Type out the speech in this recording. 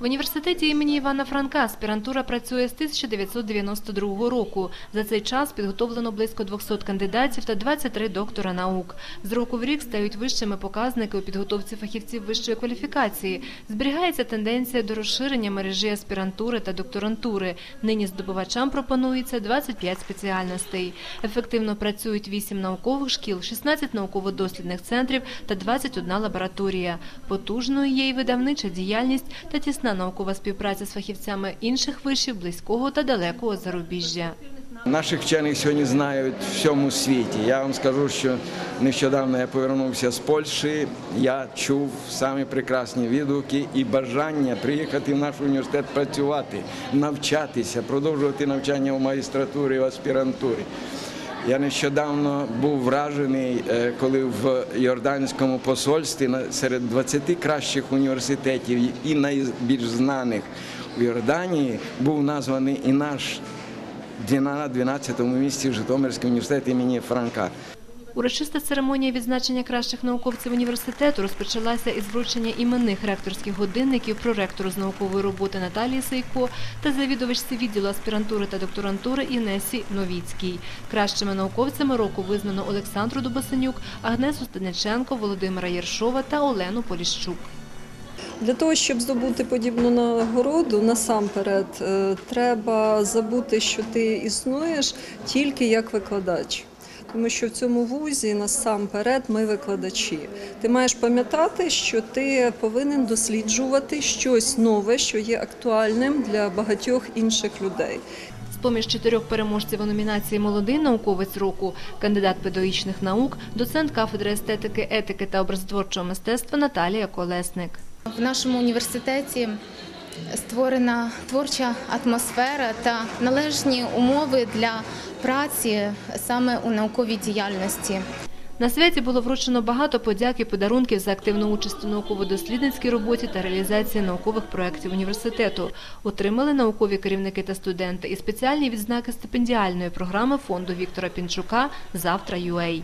В університеті імені Івана Франка аспірантура працює з 1992 року. За цей час підготовлено близько 200 кандидатів та 23 доктора наук. З року в рік стають вищими показники у підготовці фахівців вищої кваліфікації. Зберігається тенденція до розширення мережі аспірантури та докторантури. Нині здобувачам пропонується 25 спеціальностей. Ефективно працюють 8 наукових шкіл, 16 науково-дослідних центрів та 21 лабораторія. Потужною є й видавнича діяльність та тісна наукова співпраця з фахівцями інших вишів близького та далекого зарубіжжя. Наших вчених сьогодні знають в всьому світі. Я вам скажу, що нещодавно я повернувся з Польщі. Я чув самі прекрасні відгуки і бажання приїхати в наш університет працювати, навчатися, продовжувати навчання в магістратурі, в аспірантурі. Я нещодавно був вражений, е, коли в Йорданському посольстві серед 20 кращих університетів і найбільш знаних у Йорданії був названий і наш на 12-му місці Житомирський університет імені Франка. Урочиста церемонія відзначення кращих науковців університету розпочалася із вручення іменних ректорських годинників проректору з наукової роботи Наталії Сейко та завідувачці відділу аспірантури та докторантури Інесі Новіцькій. Кращими науковцями року визнано Олександру Дубасенюк, Агнесу Станиченко, Володимира Єршова та Олену Поліщук. Для того, щоб здобути подібну нагороду, насамперед е, треба забути, що ти існуєш тільки як викладач. Тому що в цьому вузі насамперед ми викладачі. Ти маєш пам'ятати, що ти повинен досліджувати щось нове, що є актуальним для багатьох інших людей. З-поміж чотирьох переможців у номінації Молодий науковець року, кандидат педагогічних наук, доцент кафедри естетики, етики та образотворчого мистецтва Наталія Колесник. В нашому університеті створена творча атмосфера та належні умови для праці саме у науковій діяльності. На святі було вручено багато подяк і подарунків за активну участь у науково-дослідницькій роботі та реалізації наукових проєктів університету. Отримали наукові керівники та студенти і спеціальні відзнаки стипендіальної програми фонду Віктора Пінчука «Завтра UA».